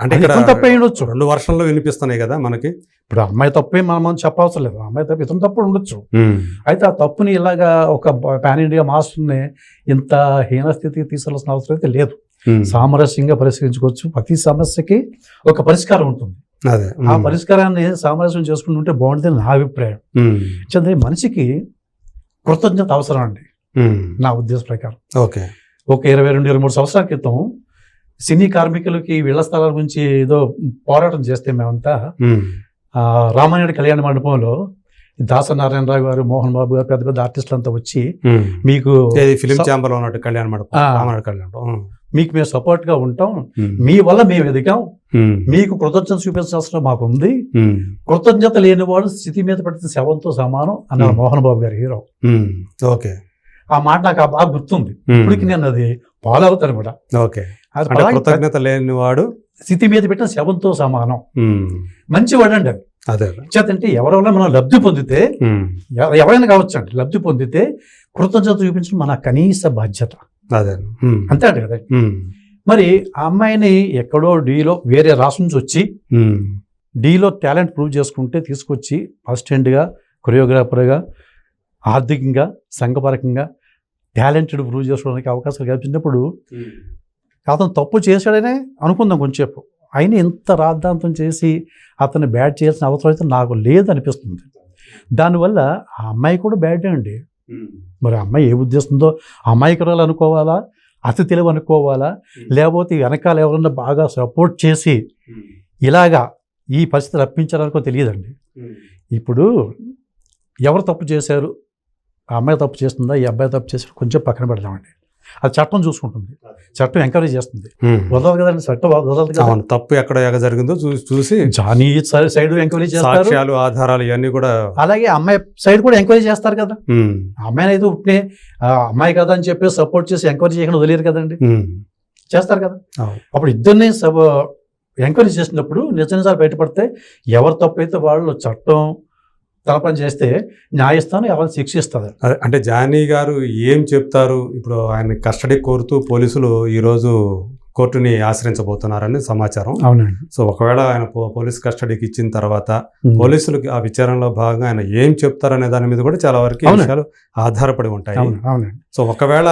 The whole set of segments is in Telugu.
అంటే ఇతను తప్పే ఉండొచ్చు. రెండు వర్షంలో వినిపిస్తున్నాయి కదా మనకి. ఇప్పుడు అమ్మాయి తప్పే మనం చెప్పవసరం లేదు అమ్మాయి తప్పు ఇతను తప్పు ఉండొచ్చు. అయితే ఆ తప్పుని ఇలాగా ఒక పాన్ ఇండియా మాస్టర్ని ఇంత హీన స్థితికి తీసుకెళ్ళాల్సిన అవసరం అయితే లేదు. సామరస్యంగా పరిష్కరించుకోవచ్చు ప్రతి సమస్యకి ఒక పరిష్కారం ఉంటుంది. అదే ఆ పరిష్కారాన్ని సామరస్యం చేసుకుంటుంటే బాగుంటుంది నా అభిప్రాయం. చంద్ర మనిషికి కృతజ్ఞత అవసరం అండి. నా ఉద్దేశ ప్రకారం. ఓకే. ఒక ఇరవై రెండు ఇరవై మూడు సంవత్సరాల క్రితం సినీ కార్మికులకి ఇళ్ళ స్థలాల గురించి ఏదో పోరాటం చేస్తే మేమంతా ఆ, రామానాయుడు కళ్యాణ మండపంలో దాసనారాయణరావు గారు మోహన్ బాబు గారు పెద్ద పెద్ద ఆర్టిస్టులు అంతా వచ్చి మీకు ఫిలిం ఛాంబర్లో ఉన్నట్టు కళ్యాణ మండపం. రామనాయుడు కళ్యాణ మండపం. మీకు మేము సపోర్ట్గా ఉంటాం. మీ వల్ల మేము ఎదిగాం. మీకు కృతజ్ఞత చూపించాల్సిన మాకు ఉంది ఉమ్. కృతజ్ఞత లేనివాడు స్థితి మీద పడితే శవంతో సమానం అన్నారు. మోహన్ బాబు గారు హీరో. ఓకే ఆ మాట నాకు ఆ బాగా గుర్తుంది. ఇప్పటికి నేను అది ఫాలో అవుతాను కూడా ఓకే కృతజ్ఞత లేని వాడు స్థితి మీద పెట్టిన శవంతో సమానం. మంచివాడు అండి అది అదే చేతంటే ఎవరి వల్ల మనం లబ్ధి పొందితే ఎవరైనా కావచ్చు అండి లబ్ధి పొందితే కృతజ్ఞత చూపించడం మన కనీస బాధ్యత అదే. అంతే అండి కదా. మరి ఆ అమ్మాయిని ఎక్కడో డీలో వేరే రాష్ట్రం నుంచి వచ్చి. డీలో టాలెంట్ ప్రూవ్ చేసుకుంటే తీసుకొచ్చి అసిస్టెంట్గా కొరియోగ్రాఫర్గా ఆర్థికంగా సంఘపరకంగా టాలెంటెడ్ ప్రూవ్ చేసుకోవడానికి అవకాశాలు కల్పించినప్పుడు అతను తప్పు చేశాడనే అనుకుందాం కొంచెంసేపు. అయినా ఇంత రాద్ధాంతం చేసి అతన్ని బ్యాడ్ చేయాల్సిన అవసరం అయితే నాకు లేదు అనిపిస్తుంది దానివల్ల ఆ అమ్మాయి కూడా బ్యాడే అండి. మరి అమ్మాయి ఏ ఉద్దేశంతో అమాయకురాలు అనుకోవాలా? అతి తెలివి అనుకోవాలా? లేకపోతే వెనకాల ఎవరన్నా బాగా సపోర్ట్ చేసి. ఇలాగా ఈ పరిస్థితి రప్పించారనుకో తెలియదండి. ఇప్పుడు ఎవరు తప్పు చేశారు? ఆ అమ్మాయి తప్పు చేస్తుందా? ఈ అబ్బాయి తప్పు చేశారు కొంచెం పక్కన పెడదామండి. అది చట్టం చూసుకుంటుంది. చట్టం ఎంకరేజ్ చేస్తుంది. వదలదు కదండి చట్టం వదలదు కదా తప్పు ఎక్కడ ఎక్కడ జరిగిందో చూసి చూసి జానీ సైడ్ ఎంక్వైరీ చేస్తారు. సాక్ష్యాలు ఆధారాలు ఇవన్నీ కూడా అలాగే అమ్మాయి సైడ్ కూడా ఎంక్వైరీ చేస్తారు కదా. అమ్మాయిని అయితే ఉట్నే ఆ అమ్మాయి కదా అని చెప్పి సపోర్ట్ చేసి ఎంక్వైరీ చేయకుండా వదిలేరు కదండి. చేస్తారు కదా. అప్పుడు ఇద్దరిని సబ ఎంక్వైరీ చేసినప్పుడు నిజ నిజాలు బయటపడితే ఎవరు తప్పు అయితే వాళ్ళు చట్టం తన పని చేస్తే న్యాయస్థానం ఎవరిని శిక్షిస్తుంది? అంటే జానీ గారు ఏం చెప్తారు? ఇప్పుడు ఆయన కస్టడీ కోరుతూ పోలీసులు ఈరోజు కోర్టుని ఆశ్రయించబోతున్నారని సమాచారం. అవునండి. సో ఒకవేళ ఆయన పోలీస్ కస్టడీకి ఇచ్చిన తర్వాత పోలీసులకి ఆ విచారణలో భాగంగా ఆయన ఏం చెప్తారనే దాని మీద కూడా చాలా వరకు. విషయాలు ఆధారపడి ఉంటాయి. సో ఒకవేళ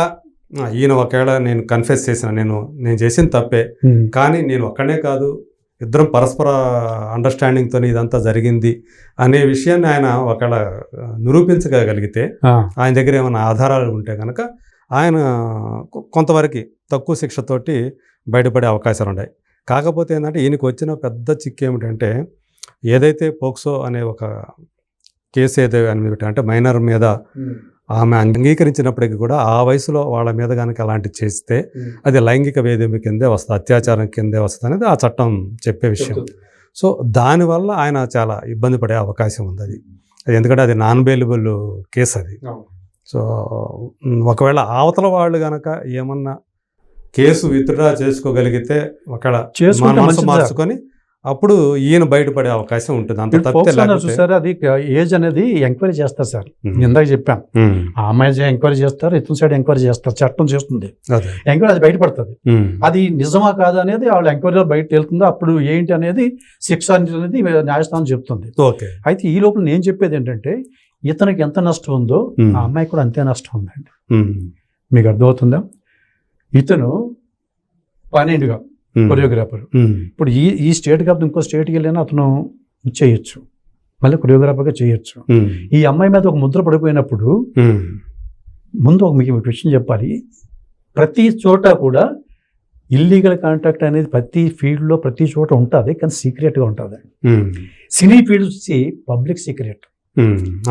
ఈయన ఒకవేళ నేను కన్ఫెస్ చేసిన నేను నేను చేసిన తప్పే. కానీ నేను ఒక్కనే కాదు ఇద్దరం పరస్పర అండర్స్టాండింగ్తో ఇదంతా జరిగింది అనే విషయాన్ని ఆయన ఒకవేళ నిరూపించగలిగితే ఆయన దగ్గర ఏమైనా ఆధారాలు ఉంటే కనుక ఆయన కొంతవరకు తక్కువ శిక్షతోటి బయటపడే అవకాశాలు ఉన్నాయి. కాకపోతే ఏంటంటే ఈయనకు వచ్చిన పెద్ద చిక్కు ఏమిటంటే ఏదైతే పోక్సో అనే ఒక కేసు ఏదో అనేది అంటే మైనర్ మీద ఆమె అంగీకరించినప్పటికీ కూడా ఆ వయసులో వాళ్ళ మీద కనుక అలాంటివి చేస్తే అది లైంగిక వేధింపు కిందే వస్తుంది అత్యాచారం కిందే వస్తుంది అనేది ఆ చట్టం చెప్పే విషయం. సో దానివల్ల ఆయన చాలా ఇబ్బంది పడే అవకాశం ఉంది అది. అది ఎందుకంటే అది నాన్ బెయిలబుల్ కేసు అది. సో ఒకవేళ అవతల వాళ్ళు కనుక ఏమన్నా కేసు విత్డ్రా చేసుకోగలిగితే ఒకవేళ మనసు. మార్చుకొని అప్పుడు ఈయన బయటపడే అవకాశం ఉంటుంది. అంత చూసారా? అది ఏజ్ అనేది ఎంక్వైరీ చేస్తారు సార్. ఇందాక చెప్పాను ఉమ్, ఆ అమ్మాయి ఎంక్వైరీ చేస్తారు? ఇతని సైడ్ ఎంక్వైరీ చేస్తారు. చట్టం చేస్తుంది. ఎంక్వైరీ అది బయటపడుతుంది. అది నిజమా కాదా అనేది వాళ్ళ ఎంక్వైరీలో బయట వెళ్తుందో. అప్పుడు ఏంటి అనేది శిక్ష అనేది న్యాయస్థానం చెప్తుంది. ఓకే. అయితే ఈ లోపల నేను చెప్పేది ఏంటంటే ఇతనికి ఎంత నష్టం ఉందో ఆ అమ్మాయి కూడా అంతే నష్టం ఉందండి. మీకు అర్థమవుతుందా? ఇతను పన్నెండుగా కొరియోగ్రాఫర్. ఉమ్, ఇప్పుడు ఈ ఈ స్టేట్ కాకపోతే ఇంకో స్టేట్కి వెళ్ళినా అతను చేయొచ్చు. మళ్ళీ కొరియోగ్రాఫర్గా చేయొచ్చు. ఉమ్, ఈ అమ్మాయి మీద ఒక ముద్ర పడిపోయినప్పుడు ముందు ఒక మీకు ఒక విషయం చెప్పాలి. ప్రతి చోట కూడా ఇల్లీగల్ కాంటాక్ట్ అనేది ప్రతి ఫీల్డ్లో ప్రతి చోట ఉంటుంది కానీ సీక్రెట్గా ఉంటుంది. సినీ ఫీల్డ్ వచ్చి పబ్లిక్ సీక్రెట్.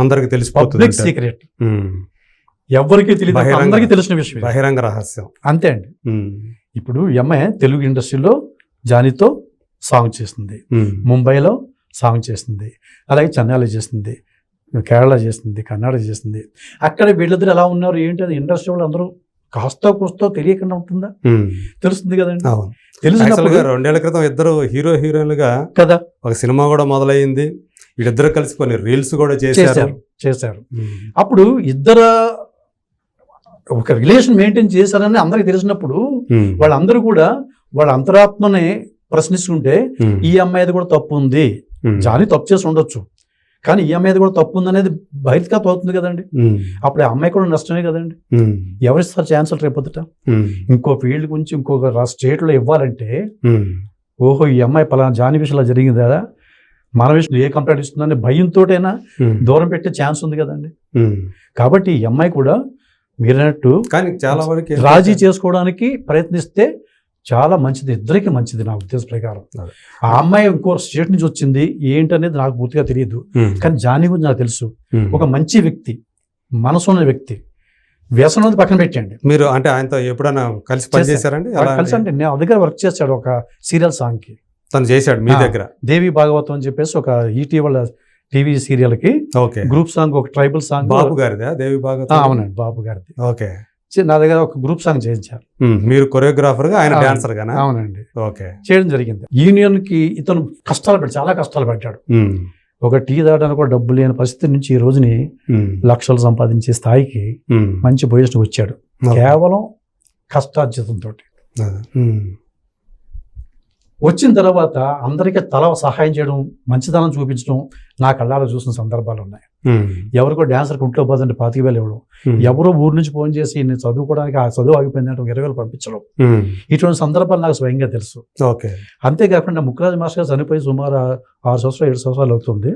అందరికి తెలిసిపోతుంది పబ్లిక్. సీక్రెట్. ఎవరికి తెలియదు అందరికీ తెలిసిన విషయం. బహిరంగ రహస్యం. అంతే అండి. ఇప్పుడు అమ్మాయి తెలుగు ఇండస్ట్రీలో జానీతో సాంగ్ చేస్తుంది. ముంబైలో సాంగ్ చేస్తుంది. అలాగే చెన్నైలో చేస్తుంది. కేరళ చేస్తుంది. కర్ణాటక చేస్తుంది. అక్కడ వీళ్ళిద్దరు ఎలా ఉన్నారు? ఏంటి అది? ఇండస్ట్రీ వాళ్ళు అందరూ కాస్తో కూస్తో తెలియకుండా ఉంటుందా? తెలుస్తుంది కదండి. యాక్చువల్గా రెండేళ్ళ క్రితం ఇద్దరు హీరో హీరోయిన్లుగా కదా. ఒక సినిమా కూడా మొదలైంది వీళ్ళిద్దరు కలిసి కొన్ని రీల్స్ కూడా చేశారు. చేశారు. అప్పుడు ఇద్దరు ఒక రిలేషన్ మెయింటైన్ చేశారని అందరికి తెలిసినప్పుడు వాళ్ళందరూ కూడా వాళ్ళ అంతరాత్మని ప్రశ్నిస్తుంటే ఈ అమ్మాయిది కూడా తప్పు ఉంది. జానీ తప్పు చేసి ఉండొచ్చు. కానీ ఈ అమ్మాయిది కూడా తప్పు ఉంది అనేది బహిర్గతం అవుతుంది కదండి. అప్పుడు ఆ అమ్మాయి కూడా నష్టమే కదండి. ఉమ్, ఎవరిస్తారు ఛాన్సులు రేపొద్దుట ఇంకో ఫీల్డ్ గురించి ఇంకొక స్టేట్లో ఇవ్వాలంటే ఓహో ఈ అమ్మాయి పలానా జానీ విషయంలో జరిగిందా? మన విషయం ఏ కంప్లైంట్ ఇస్తుందని భయంతోటైనా దూరం పెట్టే ఛాన్స్ ఉంది కదండి. కాబట్టి ఈ అమ్మాయి కూడా మీరన్నట్టు కానీ చాలా వరకు రాజీ చేసుకోవడానికి ప్రయత్నిస్తే చాలా మంచిది ఇద్దరికి మంచిది నా ఉద్దేశం ప్రకారం. ఆ అమ్మాయి ఇంకో స్టేట్ నుంచి వచ్చింది ఏంటనేది నాకు పూర్తిగా తెలియదు కానీ జానీ గురించి నాకు తెలుసు. ఒక మంచి వ్యక్తి మనసు ఉన్న వ్యక్తి వ్యసనం పక్కన పెట్టండి మీరు అంటే ఆయనతో ఎప్పుడైనా కలిసి పనిచేశారండి కలిసి అంటే నేను దగ్గర వర్క్ చేశాడు ఒక సీరియల్ సాంగ్కి తను చేశాడు మీ. దగ్గర. దేవి భాగవతం అని చెప్పేసి ఒక ఈటీవల టీవీ సీరియల్కి ఓకే. గ్రూప్ సాంగ్ ఒక ట్రైబల్ సాంగ్. బాబు గారిదా? దేవి భాగవత్ అవునండి బాబు గారిది. ఓకే. నా దగ్గర ఒక గ్రూప్ సాంగ్ చేయించారు. మీరు కొరియోగ్రాఫర్గా ఆయన. డాన్సర్ గానా అవునండి. ఓకే. చేయడం జరిగింది. యూనియన్కి ఇతను కష్టాలు పడి చాలా కష్టాలు పడ్డాడు. ఉమ్, ఒక టీ తాగడానికి కూడా డబ్బు లేని పరిస్థితి నుంచి ఈ రోజుని లక్షలు సంపాదించే స్థాయికి. మంచి పొజిషన్ వచ్చాడు. కేవలం కష్టార్జితంతో వచ్చిన తర్వాత అందరికీ తల సహాయం చేయడం మంచితనం చూపించడం నా కళ్ళారా చూసిన సందర్భాలు ఉన్నాయి. ఎవరికో డాన్సర్కి ఇంట్లో పోతుంటే పాతిక వేలు ఇవ్వడం. ఎవరో ఊరు నుంచి ఫోన్ చేసి నేను చదువుకోవడానికి ఆ చదువు ఆగిపోయిందంటే ఇరవై వేలు పంపించడం. ఇటువంటి సందర్భాలు నాకు స్వయంగా తెలుసు. ఓకే. అంతేకాకుండా ముక్కరాజు మాస్టర్ గారు చనిపోయి సుమారు ఆరు సంవత్సరాలు ఏడు సంవత్సరాలు అవుతుంది.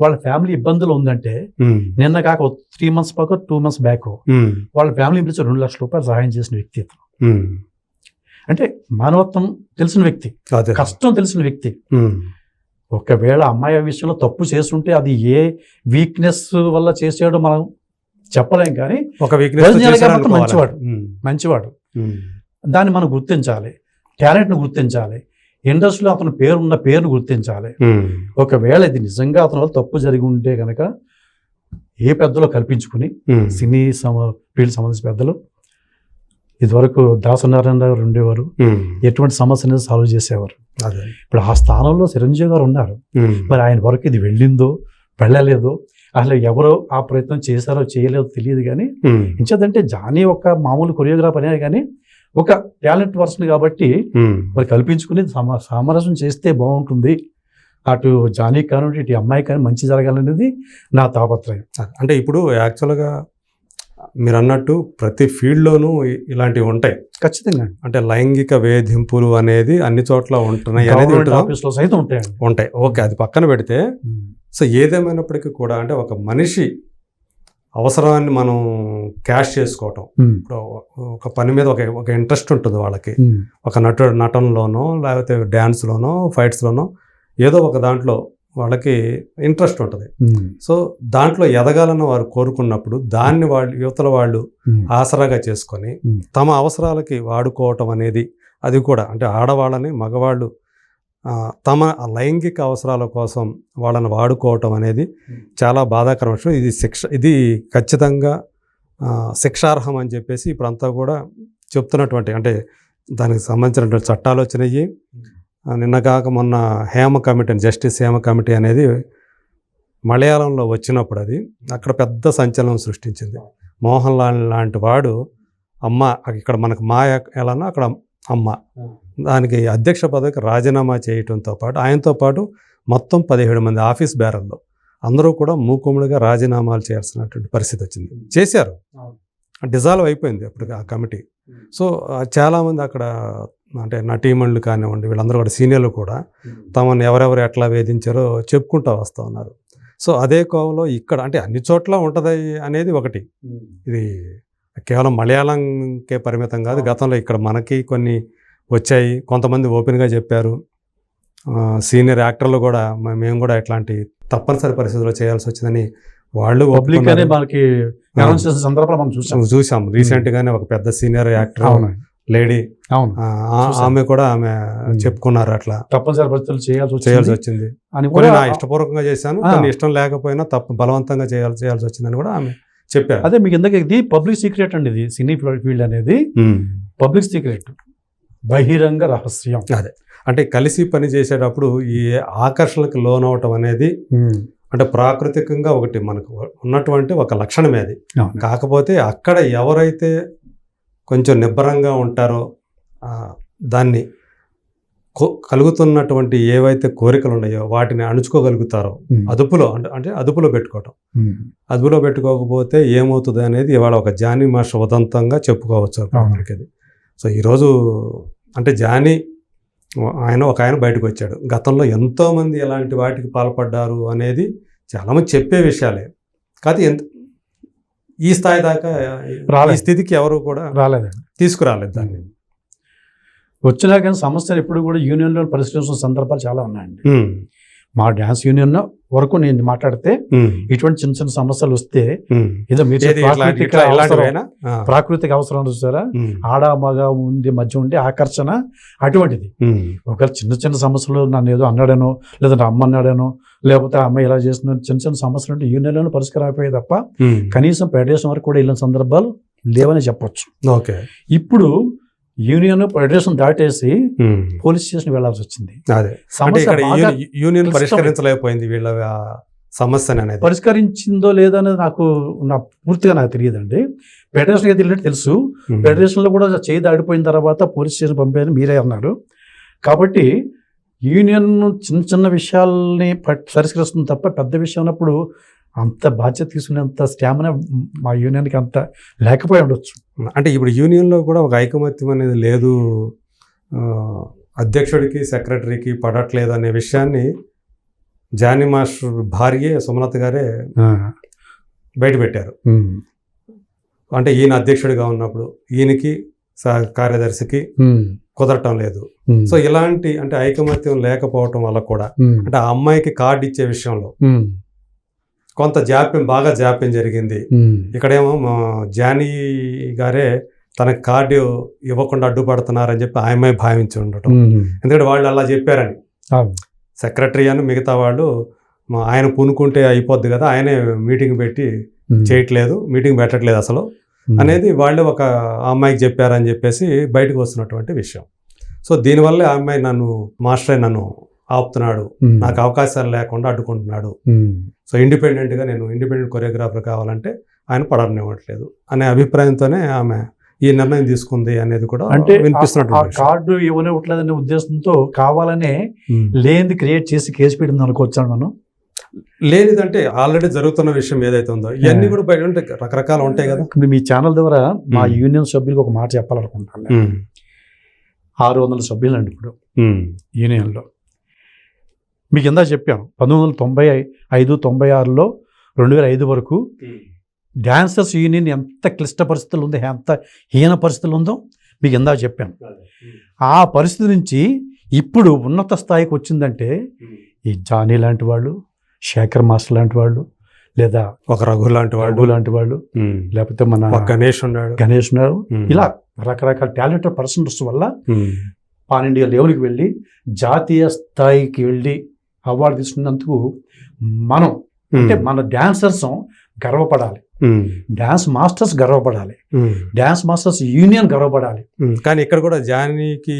వాళ్ళ ఫ్యామిలీ ఇబ్బందులు ఉందంటే నిన్న కాక three months back two months back వాళ్ళ ఫ్యామిలీ పిలిచి రెండు లక్షల రూపాయలు సహాయం చేసిన వ్యక్తి ఇతను. ఉమ్. అంటే మానవత్వం తెలిసిన వ్యక్తి కష్టం తెలిసిన వ్యక్తి. ఒకవేళ అమ్మాయి విషయంలో తప్పు చేస్తుంటే అది ఏ వీక్నెస్ వల్ల చేసాడో మనం చెప్పలేం కానీ ఒక వీక్నెస్ మంచివాడు. మంచివాడు. దాన్ని మనం గుర్తించాలి. టాలెంట్ను గుర్తించాలి. ఇండస్ట్రీలో అతని పేరున్న పేరును గుర్తించాలి. ఒకవేళ ఇది నిజంగా అతని వల్ల తప్పు జరిగి ఉంటే కనుక ఏ పెద్దలో కల్పించుకుని సినీ సమ ఫీల్డ్ సంబంధించిన పెద్దలు ఇదివరకు దాసనారాయణ గారు ఉండేవారు. ఎటువంటి సమస్య అనేది సాల్వ్ చేసేవారు. ఇప్పుడు ఆ స్థానంలో చిరంజీవి గారు ఉన్నారు. మరి ఆయన వరకు ఇది వెళ్ళిందో వెళ్ళలేదో అసలు ఎవరో ఆ ప్రయత్నం చేశారో చేయలేదో తెలియదు కానీ ఇంచేదంటే జానీ ఒక మామూలు కొరియోగ్రాఫర్ అనే కానీ ఒక టాలెంట్ పర్సన్ కాబట్టి మరి కల్పించుకుని సమ సామరస్యం చేస్తే బాగుంటుంది. అటు జానీ కానివ్వండి ఇటు అమ్మాయి కానీ మంచి జరగాలనేది నా తాపత్రయం. అంటే ఇప్పుడు యాక్చువల్గా మీరు అన్నట్టు ప్రతి ఫీల్డ్లోనూ ఇలాంటివి ఉంటాయి. ఖచ్చితంగా. అంటే లైంగిక వేధింపులు అనేది అన్ని చోట్ల ఉంటున్నాయి అనేది. ఆఫీస్లో సైతం ఉంటాయండి. ఉంటాయి. ఓకే అది పక్కన పెడితే సో ఏదేమైనప్పటికీ కూడా అంటే ఒక మనిషి అవసరాన్ని మనం క్యాష్ చేసుకోవటం. ఇప్పుడు ఒక పని మీద ఒక ఒక ఇంట్రెస్ట్ ఉంటుంది వాళ్ళకి. ఒక నటు నటనలోనో లేకపోతే డ్యాన్స్లోనో ఫైట్స్లోనో ఏదో ఒక దాంట్లో వాళ్ళకి ఇంట్రెస్ట్ ఉంటుంది. సో దాంట్లో ఎదగాలని వారు కోరుకున్నప్పుడు దాన్ని వాళ్ళు యువతల వాళ్ళు. ఆసరాగా చేసుకొని. తమ అవసరాలకి వాడుకోవటం అనేది అది కూడా అంటే ఆడవాళ్ళని మగవాళ్ళు తమ లైంగిక అవసరాల కోసం వాళ్ళని వాడుకోవటం అనేది. చాలా బాధాకరం విషయం ఇది శిక్ష ఇది ఖచ్చితంగా శిక్షార్హం అని చెప్పేసి ఇప్పుడంతా కూడా చెప్తున్నటువంటి అంటే దానికి సంబంధించినటువంటి చట్టాలు వచ్చినాయి నిన్న కాక మొన్న హేమ కమిటీ అని జస్టిస్ హేమ కమిటీ అనేది మలయాళంలో వచ్చినప్పుడు అది అక్కడ పెద్ద సంచలనం సృష్టించింది. మోహన్ లాల్ లాంటి వాడు అమ్మ ఇక్కడ మనకు మాయ ఎలానో అక్కడ అమ్మ. దానికి అధ్యక్ష పదవికి రాజీనామా చేయటంతో పాటు ఆయనతో పాటు మొత్తం పదిహేడు మంది ఆఫీస్ బేరర్లు అందరూ కూడా మూకుముడిగా రాజీనామాలు చేయాల్సినటువంటి పరిస్థితి వచ్చింది. చేశారు. డిజాల్వ్ అయిపోయింది అప్పుడు ఆ కమిటీ. సో చాలామంది అక్కడ అంటే నటీమణులు కానివ్వండి వీళ్ళందరూ కూడా సీనియర్లు కూడా తమను ఎవరెవరు ఎట్లా వేధించారో చెప్పుకుంటూ వస్తూ ఉన్నారు. సో అదే కోవలో ఇక్కడ అంటే అన్ని చోట్ల ఉంటుంది అనేది ఒకటి. ఇది కేవలం మలయాళంకే పరిమితం కాదు గతంలో ఇక్కడ మనకి కొన్ని వచ్చాయి. కొంతమంది ఓపెన్గా చెప్పారు. సీనియర్ యాక్టర్లు కూడా మేము కూడా ఇట్లాంటి తప్పనిసరి పరిస్థితుల్లో చేయాల్సి వచ్చిందని వాళ్ళు పబ్లిక్. మనకి సందర్భాలు మనం చూసాం. చూసాం. రీసెంట్ గానే ఒక పెద్ద సీనియర్ యాక్టర్ లేడీ. అవును. ఆమె కూడా ఆమె చెప్పుకున్నారు అట్లా. తప్పనిసరి పరిస్థితులు చేయాల్సి చేయాల్సి వచ్చింది. అని కూడా నా ఇష్టపూర్వకంగా చేశాను ఆ. కొన్ని ఇష్టం లేకపోయినా తప్ప బలవంతంగా చేయాల్సి చేయాల్సి వచ్చిందని కూడా ఆమె చెప్పారు. అదే మీకు ఇందాక ఇది పబ్లిక్ సీక్రెట్ అండి ఇది సినీ ఫీల్డ్ అనేది. పబ్లిక్ సీక్రెట్ బహిరంగ రహస్యం. అంటే కలిసి పని చేసేటప్పుడు ఈ ఆకర్షణలకు లోనవటం అనేది అంటే ప్రాకృతికంగా ఒకటి మనకు ఉన్నటువంటి ఒక లక్షణమే అది. కాకపోతే అక్కడ ఎవరైతే కొంచెం నిబ్బరంగా ఉంటారో దాన్ని కో- కలుగుతున్నటువంటి ఏవైతే కోరికలు ఉన్నాయో వాటిని అణుచుకోగలుగుతారో. అదుపులో అంటే అంటే అదుపులో పెట్టుకోవటం. అదుపులో పెట్టుకోకపోతే ఏమవుతుంది అనేది ఇవాళ ఒక జానీ మాష ఉదంతంగా చెప్పుకోవచ్చు. మనకి అది సో ఈరోజు అంటే జానీ ఆయన ఒక ఆయన బయటకు వచ్చాడు గతంలో ఎంతోమంది ఇలాంటి వాటికి పాల్పడ్డారు అనేది చాలామంది చెప్పే విషయాలే కాదు ఎంత ఈ స్థాయి దాకా ఈ రాలేదు. స్థితికి ఎవరు కూడా రాలేదండి. తీసుకురాలేదు దాన్ని. వచ్చినా కానీ సమస్యలు ఎప్పుడు కూడా యూనియన్లో పరిష్కరించిన సందర్భాలు చాలా ఉన్నాయండి. మా డ్యాన్స్ యూనియన్ వరకు నేను మాట్లాడితే ఇటువంటి చిన్న చిన్న సమస్యలు వస్తే. ఏదో మీరు ప్రాకృతిక ప్రాకృతిక అవసరం చూసారా? ఆడ మగ ఉంది మధ్య ఉండే ఆకర్షణ అటువంటిది. ఒకవేళ చిన్న చిన్న సమస్యలు నన్ను ఏదో అన్నాడనో లేదా నా అమ్మ అన్నాడనో లేకపోతే ఆ అమ్మాయి ఇలా చేస్తున్న చిన్న చిన్న సమస్యలు అంటే యూనియన్లోనే పరిష్కారం అయిపోయాయి తప్ప. కనీసం ఫెడరేషన్ వరకు కూడా వెళ్ళిన సందర్భాలు లేవని చెప్పొచ్చు. ఓకే. ఇప్పుడు యూనియన్ ఫెడరేషన్ దాటేసి పోలీస్ స్టేషన్ వెళ్ళాల్సి వచ్చింది. అదే. సమస్య యూనియన్. పరిష్కరించలేకపోయింది వీళ్ళ ఆ సమస్యని అనేది. పరిష్కరించిందో లేదో అనేది నాకు నా పూర్తిగా నాకు తెలియదండి. ఫెడరేషన్ అయితే వెళ్ళినట్టు తెలుసు. ఫెడరేషన్లో కూడా చేయి దాడిపోయిన తర్వాత పోలీస్ స్టేషన్ పంపారని మీరే అన్నారు. కాబట్టి యూనియన్ చిన్న చిన్న విషయాల్ని పరిష్కరిస్తుంది తప్ప పెద్ద విషయం అన్నప్పుడు అంత బాధ్యత తీసుకునేంత స్టామినా మా యూనియన్కి అంత లేకపోయి ఉండొచ్చు అంటే ఇప్పుడు యూనియన్లో కూడా ఒక ఐకమత్యం అనేది లేదు అధ్యక్షుడికి సెక్రటరీకి పడట్లేదు అనే విషయాన్ని జానీ మాస్టర్ భార్యే సుమలత గారే బయట పెట్టారు ఉమ్. అంటే ఈయన అధ్యక్షుడిగా ఉన్నప్పుడు ఈయనకి కార్యదర్శికి. కుదరటం లేదు. సో ఇలాంటి అంటే ఐకమత్యం లేకపోవటం వల్ల కూడా. అంటే ఆ అమ్మాయికి కార్డు ఇచ్చే విషయంలో. కొంత జాప్యం బాగా జాప్యం జరిగింది. ఇక్కడేమో జానీ గారే తనకి కార్డు ఇవ్వకుండా అడ్డుపడుతున్నారని చెప్పి ఆ అమ్మాయి భావించి ఉండటం. ఎందుకంటే వాళ్ళు అలా చెప్పారని. సెక్రటరీ అని మిగతా వాళ్ళు ఆయన పూనుకుంటే అయిపోద్ది కదా ఆయనే మీటింగ్ పెట్టి. చేయట్లేదు మీటింగ్ పెట్టట్లేదు అసలు. అనేది వాళ్ళే ఒక అమ్మాయికి చెప్పారని చెప్పేసి బయటకు వస్తున్నటువంటి విషయం సో దీనివల్ల ఆ అమ్మాయి నన్ను మాస్టరే నన్ను ఆపుతున్నాడు. నాకు అవకాశాలు లేకుండా అడ్డుకుంటున్నాడు. సో ఇండిపెండెంట్గా నేను ఇండిపెండెంట్ కొరియోగ్రాఫర్ కావాలంటే ఆయన పడనివ్వట్లేదు అనే అభిప్రాయంతోనే ఆమె ఈ నిర్ణయం తీసుకుంది అనేది కూడా అంటే విషయం. కార్డు ఇవ్వనివ్వట్లేదనే ఉద్దేశంతో కావాలనే. లేనిది క్రియేట్ చేసి కేసు పెట్టింది అనుకోవచ్చాను మనం లేనిదంటే ఆల్రెడీ జరుగుతున్న విషయం ఏదైతే ఉందో ఇవన్నీ కూడా బయట ఉంటాయి రకరకాలు ఉంటాయి కదా ఇప్పుడు మీ ఛానల్ ద్వారా మా. యూనియన్ సభ్యులకు ఒక మాట చెప్పాలనుకుంటాను. ఆరు వందల సభ్యులు అండి ఇప్పుడు. యూనియన్లో మీకు ఇందా చెప్పాను పంతొమ్మిది వందల తొంభై ఐదు తొంభై ఆరులో రెండు వేల ఐదు వరకు డాన్సర్స్ యూనియన్ ఎంత క్లిష్ట పరిస్థితులు ఉందో ఎంత హీన పరిస్థితులు ఉందో మీకు ఇందా చెప్పాను ఆ పరిస్థితి నుంచి ఇప్పుడు ఉన్నత స్థాయికి వచ్చిందంటే ఈ జానీ లాంటి వాళ్ళు శేఖర్ మాస్టర్ లాంటి వాళ్ళు లేదా ఒక రఘు లాంటి రఘు లాంటి వాళ్ళు. లేకపోతే మన గణేష్ ఉన్నాడు. గణేష్ ఉన్నారు. ఇలా రకరకాల టాలెంటెడ్ పర్సన్స్ వల్ల. పాన్ ఇండియా లెవెల్కి వెళ్ళి జాతీయ స్థాయికి వెళ్ళి అవార్డు తీసుకున్నందుకు మనం అంటే మన డాన్సర్స్ గర్వపడాలి. డాన్స్ మాస్టర్స్ గర్వపడాలి. డాన్స్ మాస్టర్స్ యూనియన్ గర్వపడాలి. కానీ ఇక్కడ కూడా జానీకి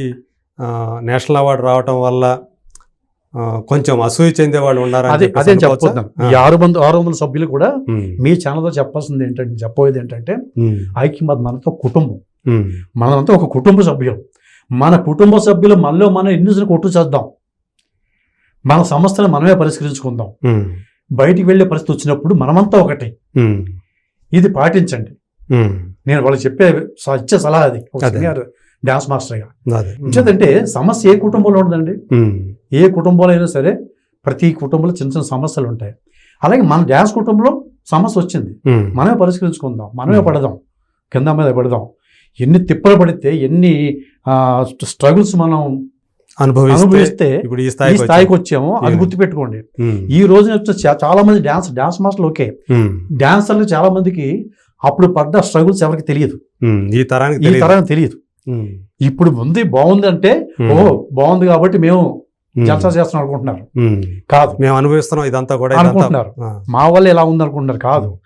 నేషనల్ అవార్డు రావటం వల్ల కొంచెం అసూయ చెందే వాళ్ళు ఉన్నారని అదే అదే? చెప్పబోతున్నాం ఈ ఆరు మంది ఆరు వందల సభ్యులు కూడా. మీ ఛానల్తో చెప్పాల్సింది ఏంటంటే చెప్పబోయేది ఏంటంటే. ఐక్యమత్ మనతో కుటుంబం ఉమ్. మనమంతా ఒక కుటుంబ సభ్యులు మన కుటుంబ సభ్యులు మనలో మనం ఎన్ని కొట్టు చేద్దాం మన సమస్యలు మనమే పరిష్కరించుకుందాం. బయటికి వెళ్ళే పరిస్థితి వచ్చినప్పుడు మనమంతా ఒకటి. ఇది పాటించండి. నేను వాళ్ళు చెప్పే ఇచ్చే సలహా అది. డాన్స్ మాస్టర్గా అదే. ఇంచేదంటే సమస్య ఏ కుటుంబంలో ఉండదండి. ఏ కుటుంబంలో అయినా సరే ప్రతి కుటుంబంలో చిన్న చిన్న సమస్యలు ఉంటాయి. అలాగే మన డ్యాన్స్ కుటుంబంలో సమస్య వచ్చింది. మనమే పరిష్కరించుకుందాం. మనమే. పడదాం. కింద మీద పడదాం. ఎన్ని తిప్పలు పడితే ఎన్ని స్ట్రగుల్స్ మనం అనుభవిస్తే ఇప్పుడు ఈ ఈ స్థాయికి స్థాయికి వచ్చాం. వచ్చామో అది. గుర్తుపెట్టుకోండి. ఈ చా- చాలా మంది డాన్స్ డాన్స్ మాస్టర్లు ఓకే. డాన్సర్లు చాలా మందికి అప్పుడు పడ్డ స్ట్రగుల్స్ ఎవరికి తెలియదు. ఈ తరానికి ఈ తెలియదు. తరం తెలియదు. ఇప్పుడు ఉంది బాగుంది అంటే. ఓ బాగుంది కాబట్టి మేము. జల్సా చేస్తున్నాం అనుకుంటున్నారు. కాదు మేము అనుభవిస్తున్నాం ఇదంతా కూడా అనుకుంటున్నారు. మా వల్ల ఎలా ఉంది అనుకుంటున్నారు కాదు.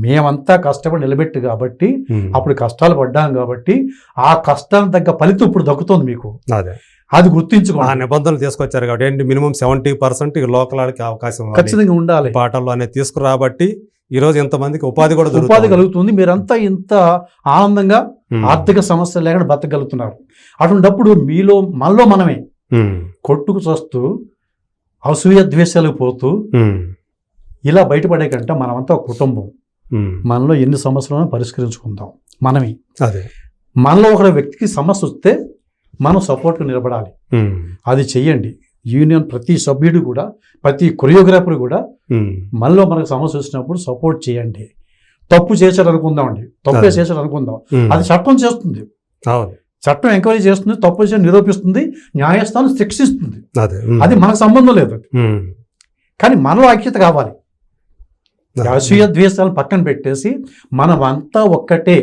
మేమంతా కష్టపడి నిలబెట్టు కాబట్టి. అప్పుడు కష్టాలు పడ్డాం కాబట్టి ఆ కష్టానికి తగ్గ ఫలితం ఇప్పుడు దక్కుతుంది మీకు అదే అది ఆ గుర్తించుకోండి నిబంధనలు తీసుకొచ్చారు కాబట్టి ఏంటి? మినిమం సెవెంటీ పర్సెంట్ లోకల్ వాళ్ళకి అవకాశం. ఖచ్చితంగా ఉండాలి. పాటల్లో అనేది తీసుకురాబట్టి ఈ రోజు ఎంతమందికి ఉపాధి కూడా ఉపాధి కలుగుతుంది. మీరంతా ఇంత ఆనందంగా ఆర్థిక సమస్యలు లేకుండా బతకగలుగుతున్నారు. అటువంటిప్పుడు మీలో మనలో మనమే కొట్టుకు చస్తూ అసూయ ద్వేషాలకు పోతూ ఇలా బయటపడే కంటే మనమంతా ఒక కుటుంబం. మనలో ఎన్ని సమస్యలను పరిష్కరించుకుందాం. మనమే. అదే. మనలో ఒక వ్యక్తికి సమస్య వస్తే మనం సపోర్ట్గా నిలబడాలి. అది చెయ్యండి. యూనియన్ ప్రతి సభ్యుడు కూడా ప్రతి కొరియోగ్రాఫర్ కూడా మనలో మనకు సమస్య వచ్చినప్పుడు సపోర్ట్ చేయండి. తప్పు చేశాడు అనుకుందామండి తప్పే. చేశాడు అనుకుందాం అది చట్టం చేస్తుంది. చట్టం ఎంక్వైరీ చేస్తుంది తప్పు చేసి నిరూపిస్తుంది న్యాయస్థానం శిక్షిస్తుంది. అదే. మనకు సంబంధం లేదు కానీ మనలో ఐక్యత కావాలి. అసూయ ద్వేషాలను పక్కన పెట్టేసి మనం అంతా ఒక్కటే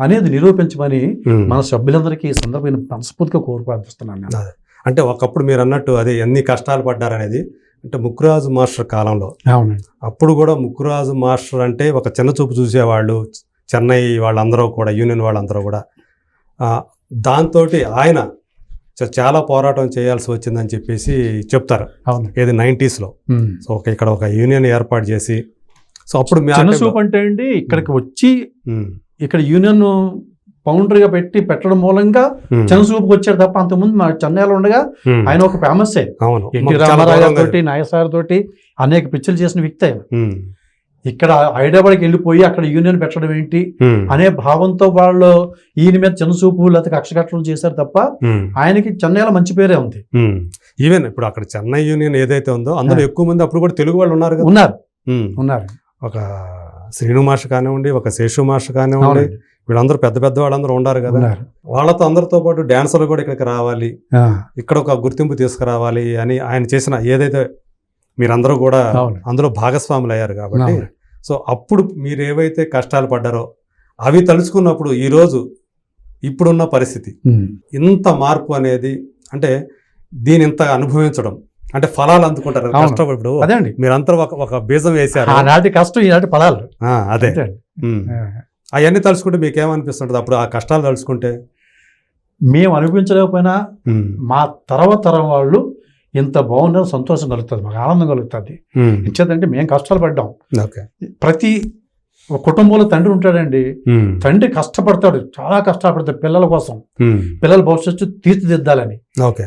అనేది నిరూపించమని. మన సభ్యులందరికీ ఈ సందర్భంగా మనస్ఫూర్తిగా నేను. అదే. అంటే ఒకప్పుడు మీరు అన్నట్టు అది ఎన్ని కష్టాలు పడ్డారనేది అంటే ముక్కురాజు మాస్టర్ కాలంలో అవునండి అప్పుడు కూడా ముక్కురాజు మాస్టర్ అంటే ఒక చిన్న చూపు చూసేవాళ్ళు చెన్నై వాళ్ళందరూ కూడా యూనియన్ వాళ్ళందరూ కూడా దాంతో ఆయన చాలా పోరాటం చేయాల్సి వచ్చిందని చెప్పేసి చెప్తారు ఏది నైంటీస్లో. సో ఒక ఇక్కడ ఒక యూనియన్ ఏర్పాటు చేసి సో అప్పుడు చూపు అంటే అండి ఇక్కడికి వచ్చి ఇక్కడ యూనియన్ బౌండరీగా పెట్టి పెట్టడం మూలంగా చూపుకి వచ్చాడు తప్ప అంతకుముందు మా చెన్నైలో ఉండగా ఆయన ఒక ఫేమస్ ఎన్టీ రామారావు తోటి నాయసారి తోటి అనేక పిక్చర్లు చేసిన వ్యక్తి ఆయన. ఇక్కడ హైదరాబాద్కి వెళ్ళిపోయి అక్కడ యూనియన్ పెట్టడం ఏంటి అనే భావంతో వాళ్ళు ఈయన మీద చిన్న చూపు లేకపోతే కక్ష కట్టడం చేశారు తప్ప ఆయనకి చెన్నైలో మంచి పేరే ఉంది. ఈవెన్ ఇప్పుడు అక్కడ చెన్నై యూనియన్ ఏదైతే ఉందో అందులో ఎక్కువ మంది అప్పుడు కూడా తెలుగు వాళ్ళు ఉన్నారు కదా. ఉన్నారు. ఉన్నారు. ఒక శ్రీను మాస్టర్ కానివ్వండి ఒక శేషు మాస్టర్ కానివ్వండి. వీళ్ళందరూ పెద్ద పెద్ద వాళ్ళందరూ ఉన్నారు కదా. వాళ్ళతో అందరితో పాటు డాన్సర్లు కూడా ఇక్కడికి రావాలి. ఇక్కడ ఒక గుర్తింపు తీసుకురావాలి అని ఆయన చేసిన ఏదైతే మీరందరూ కూడా అందులో భాగస్వాములు అయ్యారు కాబట్టి. సో అప్పుడు మీరు ఏవైతే కష్టాలు పడ్డారో అవి తలుచుకున్నప్పుడు ఈరోజు ఇప్పుడున్న పరిస్థితి. ఇంత మార్పు అనేది అంటే దీని ఇంత అనుభవించడం అంటే ఫలాలు అందుకుంటారు అవును. కష్టపడు అదే అండి. మీరంతా ఒక ఒక బీజం వేశారు. ఆనాటి కష్టం ఈనాటి ఆ, అదే. అవన్నీ తలుచుకుంటే మీకు ఏమనిపిస్తుంటుంది అప్పుడు ఆ కష్టాలు తలుచుకుంటే? మేము అనిపించలేకపోయినా మా తర్వాత తరం వాళ్ళు ఇంత బాగున్నారు సంతోషం కలుగుతుంది మాకు ఆనందం కలుగుతుంది. ఇచ్చేదంటే మేము కష్టాలు పడ్డాం. ఓకే. ప్రతి ఒక కుటుంబంలో తండ్రి ఉంటాడండి. తండ్రి కష్టపడతాడు చాలా కష్టపడతాడు పిల్లల కోసం. పిల్లల భవిష్యత్తు తీర్చిదిద్దాలని. ఓకే.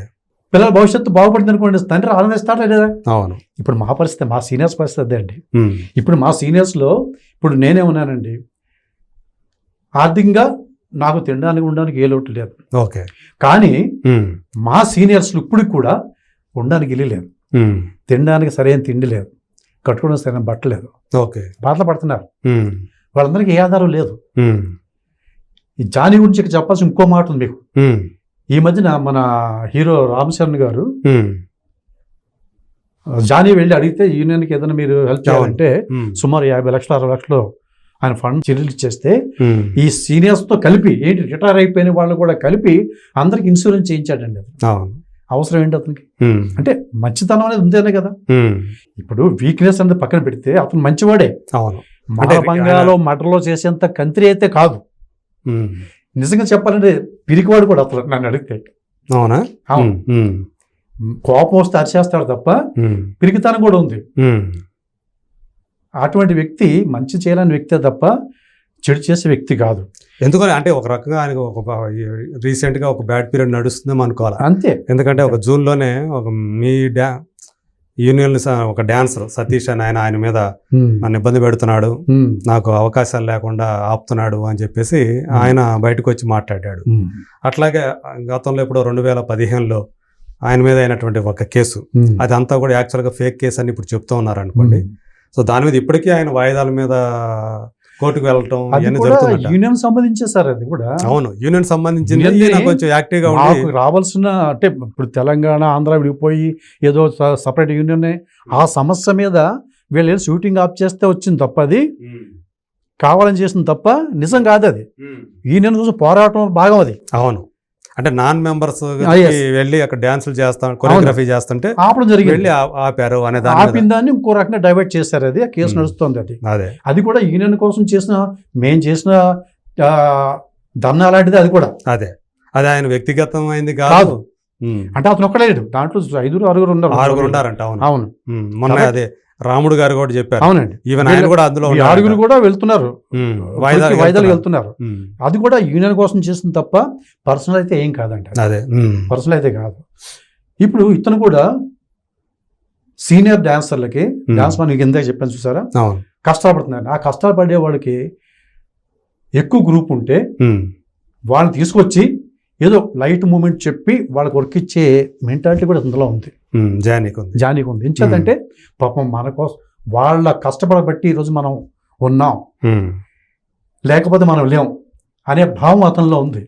పిల్లల భవిష్యత్తు బాగుపడింది అనుకోండి తండ్రి ఆనందిస్తాడా లేదా? అవును. ఇప్పుడు మా పరిస్థితి మా సీనియర్స్ పరిస్థితి అదే అండి. ఇప్పుడు మా సీనియర్స్లో ఇప్పుడు నేనే ఉన్నానండి. ఆర్థికంగా నాకు తినడానికి ఉండడానికి ఏ లోటు లేదు. ఓకే. కానీ మా సీనియర్స్లు ఇప్పటికి కూడా ఉండడానికి ఇల్లు లేదు. తినడానికి సరైన తిండి లేదు. కట్టుకోవడం సరైన బట్ట లేదు. ఓకే. బాధలు పడుతున్నారు. వాళ్ళందరికీ ఏ ఆధారం లేదు. ఈ జానీ గురించి ఇక చెప్పాల్సిన ఇంకో మాట ఉంది మీకు. ఈ మధ్యన మన హీరో రామ్ చరణ్ గారు జానీ వెళ్ళి అడిగితే యూనియన్కి ఏదైనా మీరు హెల్ప్ చేయాలంటే సుమారు యాభై లక్షలు అరవై లక్షలు ఆయన ఫండ్ చెల్లి చేస్తే ఈ సీనియర్స్తో కలిపి ఏంటి రిటైర్ అయిపోయిన వాళ్ళు కూడా కలిపి అందరికి ఇన్సూరెన్స్ చేయించాడండి అతను. అవసరం ఏంటి అతనికి? అంటే మంచితనం అనేది ఉందేనే కదా. ఇప్పుడు వీక్నెస్ అనేది పక్కన పెడితే అతను మంచివాడే. అవును. మహాబంగాలో మటర్లో చేసేంత కంత్రి అయితే కాదు. నిజంగా చెప్పాలంటే పిరికివాడు కూడా అతను నన్ను అడిగితే. అవునా? అవును. కోపం వస్తే అరిచేస్తాడు తప్ప పిరికితనం కూడా ఉంది. అటువంటి వ్యక్తి మంచి చేయలేని వ్యక్తే తప్ప చెడు చేసే వ్యక్తి కాదు. ఎందుకని? అంటే ఒక రకంగా ఆయనకు ఒక రీసెంట్గా ఒక బ్యాడ్ పీరియడ్ నడుస్తుందేమో అనుకోవాలి? అంతే. ఎందుకంటే ఒక జూన్లోనే ఒక మీ డ్యా యూనియన్ ఒక డాన్సర్ సతీష్ అని ఆయన ఆయన మీద నన్ను ఇబ్బంది పెడుతున్నాడు. నాకు అవకాశాలు లేకుండా ఆపుతున్నాడు అని చెప్పేసి ఆయన బయటకు వచ్చి మాట్లాడాడు. అట్లాగే గతంలో ఇప్పుడు రెండు వేల పదిహేనులో ఆయన మీద అయినటువంటి ఒక కేసు ఉమ్. అదంతా కూడా యాక్చువల్గా ఫేక్ కేసు అని ఇప్పుడు చెప్తూ ఉన్నారు అనుకోండి సో దాని మీద ఇప్పటికీ ఆయన వాయిదాల మీద కోర్టుకు వెళ్ళటం యూనియన్ సంబంధించే సార్ అది కూడా. అవును యూనియన్ ఈయన కొంచెం యాక్టివ్గా మాకు రావాల్సిన అంటే ఇప్పుడు తెలంగాణ ఆంధ్ర విడిపోయి ఏదో సపరేట్ యూనియన్ ఆ సమస్య మీద వీళ్ళు షూటింగ్ ఆఫ్ చేస్తే వచ్చింది తప్ప అది. కావాలని చేసింది తప్ప నిజం కాదు అది. యూనియన్ కోసం పోరాటం భాగం అది. అవును. అంటే నాన్ మెంబర్స్ Ah. వెళ్ళి అక్కడ డాన్సులు చేస్తాం కొరియోగ్రఫీ చేస్తుంటే ఆపడం జరిగింది వెళ్ళి ఆపారు అనే దాని ఆపిన. దాన్ని ఇంకో రకంగా డైవర్ట్ చేశారు అది ఆ కేసు ఉమ్. నడుస్తుంది అది అదే అది కూడా యూనియన్ కోసం చేసిన మేం చేసిన ధర్నా లాంటిది అది కూడా అదే అది ఆయన వ్యక్తిగతమైంది కాదు. కాదు ఉమ్. అంటే అతను ఒక్కడే లేడు దాంట్లో ఐదుగురు ఆరుగురు ఉన్నారు ఆరుగురు ఉన్నారంట అవును అవును ఉమ్. మొన్న అదే రాముడు గారు కూడా చెప్పారు. అవునండి. ఈవెన్ ఆయన కూడా అందులో. ఆరుగురు కూడా వెళ్తున్నారు. వాయిదాలు వెళ్తున్నారు. అది కూడా యూనియన్ కోసం చేసింది తప్ప పర్సనల్ అయితే ఏం కాదండి అదే. పర్సనల్ అయితే కాదు. ఇప్పుడు ఇతను కూడా సీనియర్ డాన్సర్లకి. డాన్స్ మనకి ఇందాక చెప్పాను చూసారా? కష్టాలు ఆ కష్టాలు పడే వాళ్ళకి ఎక్కువ గ్రూప్ ఉంటే వాళ్ళని తీసుకొచ్చి ఏదో లైట్ మూమెంట్ చెప్పి వాళ్ళకి వర్క్ ఇచ్చే మెంటాలిటీ కూడా అందులో ఉంది. జానీకి ఉంది. జానీకి ఉంది. ఎంచేతంటే పాపం మన కోసం వాళ్ళ కష్టపడబట్టి ఈరోజు మనం ఉన్నాం. లేకపోతే మనం లేం అనే భావం అతనిలో ఉంది.